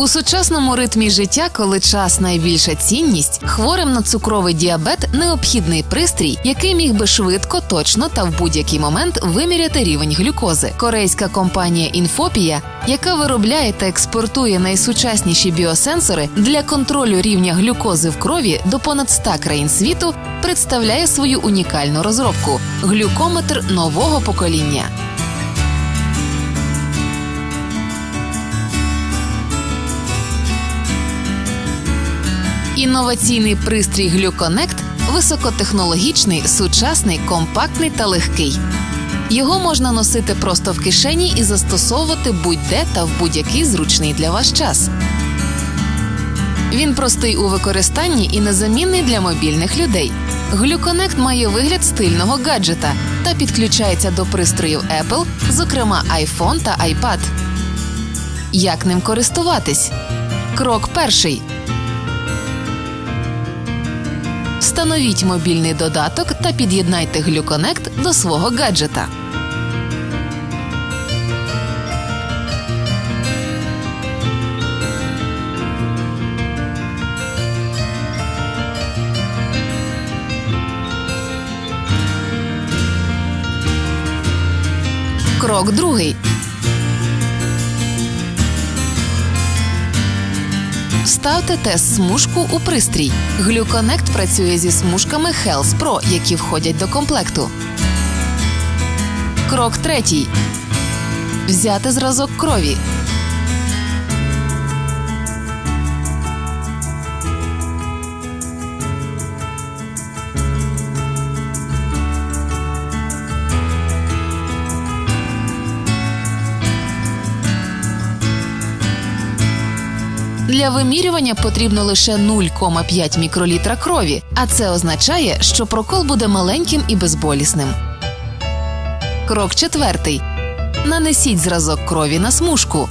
У сучасному ритмі життя, коли час найбільша цінність, хворим на цукровий діабет необхідний пристрій, який міг би швидко, точно та в будь-який момент виміряти рівень глюкози. Корейська компанія Інфопія, яка виробляє та експортує найсучасніші біосенсори для контролю рівня глюкози в крові до понад 100 країн світу, представляє свою унікальну розробку глюкометр нового покоління. Інноваційний пристрій Глюконект високотехнологічний, сучасний, компактний та легкий. Його можна носити просто в кишені і застосовувати будь-де та в будь-який зручний для вас час. Він простий у використанні і незамінний для мобільних людей. Глюконект має вигляд стильного гаджета та підключається до пристроїв Apple, зокрема iPhone та iPad. Як ним користуватись? Крок перший. Встановіть мобільний додаток та під'єднайте глюконект до свого гаджета. Крок другий. Вставте тест смужку у пристрій. Глюконект працює зі смужками Health Pro, які входять до комплекту. Крок третій. Взяти зразок крові. Для вимірювання потрібно лише 0,5 мікролітра крові, а це означає, що прокол буде маленьким і безболісним. Крок четвертий. Нанесіть зразок крові на смужку.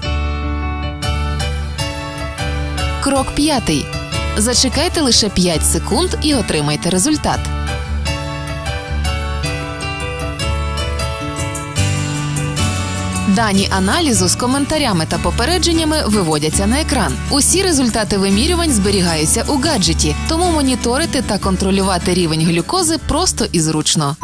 Крок п'ятий. Зачекайте лише 5 секунд і отримайте результат. Дані аналізу з коментарями та попередженнями виводяться на екран. Усі результати вимірювань зберігаються у гаджеті, тому моніторити та контролювати рівень глюкози просто і зручно.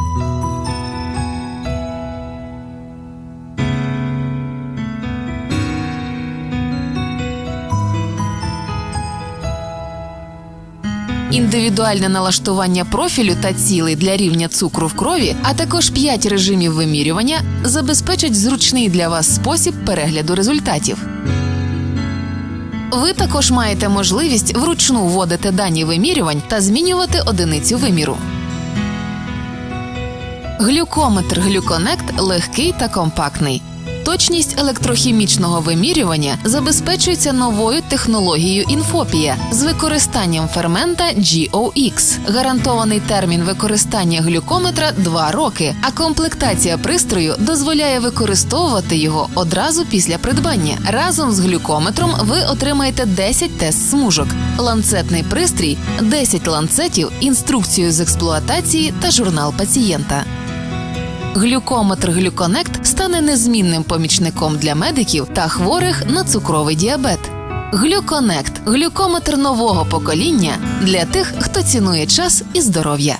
Індивідуальне налаштування профілю та цілей для рівня цукру в крові, а також 5 режимів вимірювання забезпечать зручний для вас спосіб перегляду результатів. Ви також маєте можливість вручну вводити дані вимірювань та змінювати одиницю виміру. Глюкометр Глюконект легкий та компактний. Точність електрохімічного вимірювання забезпечується новою технологією інфопія з використанням фермента GOX. Гарантований термін використання глюкометра 2 роки, а комплектація пристрою дозволяє використовувати його одразу після придбання. Разом з глюкометром ви отримаєте 10 тест смужок, ланцетний пристрій, 10 ланцетів, інструкцію з експлуатації та журнал пацієнта. Глюкометр Глюконект стане незмінним помічником для медиків та хворих на цукровий діабет. Глюконект глюкометр нового покоління для тих, хто цінує час і здоров'я.